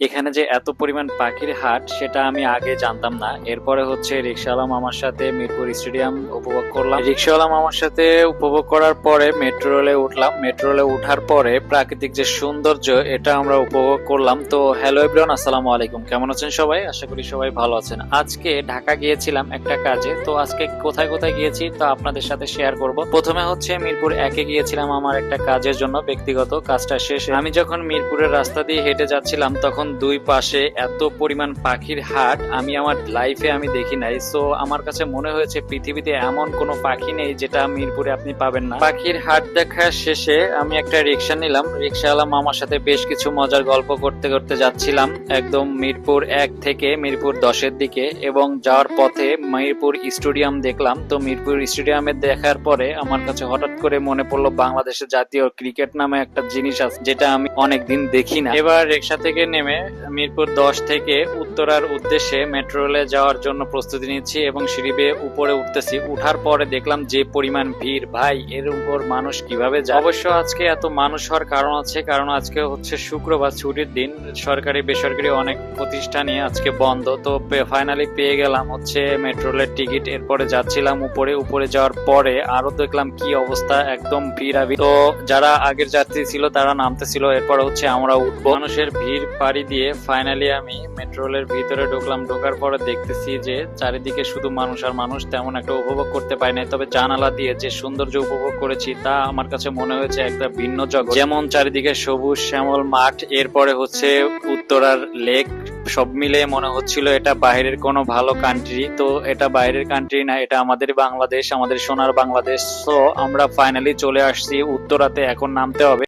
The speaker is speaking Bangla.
এখানে যে এত পরিমাণ পাখির হাট, সেটা আমি আগে জানতাম না। এরপরে হচ্ছে রিক্সাওয়ালা মামার সাথে মিরপুর স্টেডিয়াম উপভোগ করলাম। রিক্সাওয়ালা মামার সাথে উপভোগ করার পরে মেট্রো রেলে উঠলাম। মেট্রো রেলে উঠার পরে প্রাকৃতিক যে সৌন্দর্য, এটা আমরা উপভোগ করলাম। তো হ্যালো এভরিওয়ান আসসালামু আলাইকুম। কেমন আছেন সবাই? আশা করি সবাই ভালো আছেন। আজকে ঢাকা গিয়েছিলাম একটা কাজে। তো আজকে কোথায় কোথায় গিয়েছি, তো আপনাদের সাথে শেয়ার করব। প্রথমে হচ্ছে মিরপুর একে গিয়েছিলাম আমার একটা কাজের জন্য, ব্যক্তিগত কাজটা শেষে। আমি যখন মিরপুরের রাস্তা দিয়ে হেঁটে যাচ্ছিলাম, তখন দুই পাশে এত পরিমাণ পাখির হাট, আমি আমার লাইফে আমি দেখি নাই। সো আমার কাছে মনে হয়েছে পৃথিবীতে এমন কোনো পাখি নেই যেটা মিরপুরে আপনি পাবেন না। পাখির হাট দেখা শেষে আমি একটা রিক্সা নিলাম। রিক্সাওয়ালা মামার সাথে বেশ কিছু মজার গল্প করতে করতে যাচ্ছিলাম একদম মিরপুর এক থেকে মিরপুর দশের দিকে এবং যাওয়ার পথে মিরপুর স্টেডিয়াম দেখলাম। তো মিরপুর স্টেডিয়ামে দেখার পরে আমার কাছে হঠাৎ করে মনে পড়ল বাংলাদেশের জাতীয় ক্রিকেট নামে একটা জিনিস আছে যেটা আমি অনেকদিন দেখি না। এবার রিক্সা থেকে নেমে মিরপুর দশ থেকে উত্তরার উদ্দেশ্যে মেট্রো রেলে যাওয়ার জন্য প্রস্তুতি নিচ্ছি এবং সিঁড়ি বেয়ে উপরে উঠতেছি। উঠার পরে দেখলাম যে পরিমাণ ভিড়। ভাই, এর উপর মানুষ কীভাবে যায়? অবশ্য আজকে এত মানুষ হওয়ার কারণ আছে, কারণ আজকে হচ্ছে শুক্রবার, ছুটির দিন। সরকারি, বেসরকারি অনেক প্রতিষ্ঠানই আজকে বন্ধ। তো ফাইনালি পেয়ে গেলাম হচ্ছে মেট্রো রেলের টিকিট এরপরে যাচ্ছিলাম উপরে। উপরে যাওয়ার পরে আরও দেখলাম কি অবস্থা, একদম ভিড় তো যারা আগের যাত্রী ছিল, তারা নামতেছিল। এরপর হচ্ছে আমরা উঠবো। মানুষের ভিড় পাড়ি দিয়ে ফাইনালি আমি মেট্রো রেলের ভিতরে ঢুকলাম। ঢোকার পরে দেখতেছি যে চারিদিকে শুধু মানুষ আর মানুষ তেমন একটা উপভোগ করতে পারি নাই। তবে জানালা দিয়ে যে সৌন্দর্য উপভোগ করেছি তা আমার কাছে মনে হয়েছে একটা ভিন্ন জগৎ। যেমন চারিদিকে সবুজ, শ্যামল, মাঠ, এরপরে হচ্ছে উত্তরার লেক। সব মিলে মনে হচ্ছিল এটা বাইরের কোনো ভালো কান্ট্রি তো এটা বাইরের কান্ট্রি না, এটা আমাদের বাংলাদেশ, আমাদের সোনার বাংলাদেশ। তো আমরা ফাইনালি চলে আসছি, উত্তরাতে এখন নামতে হবে।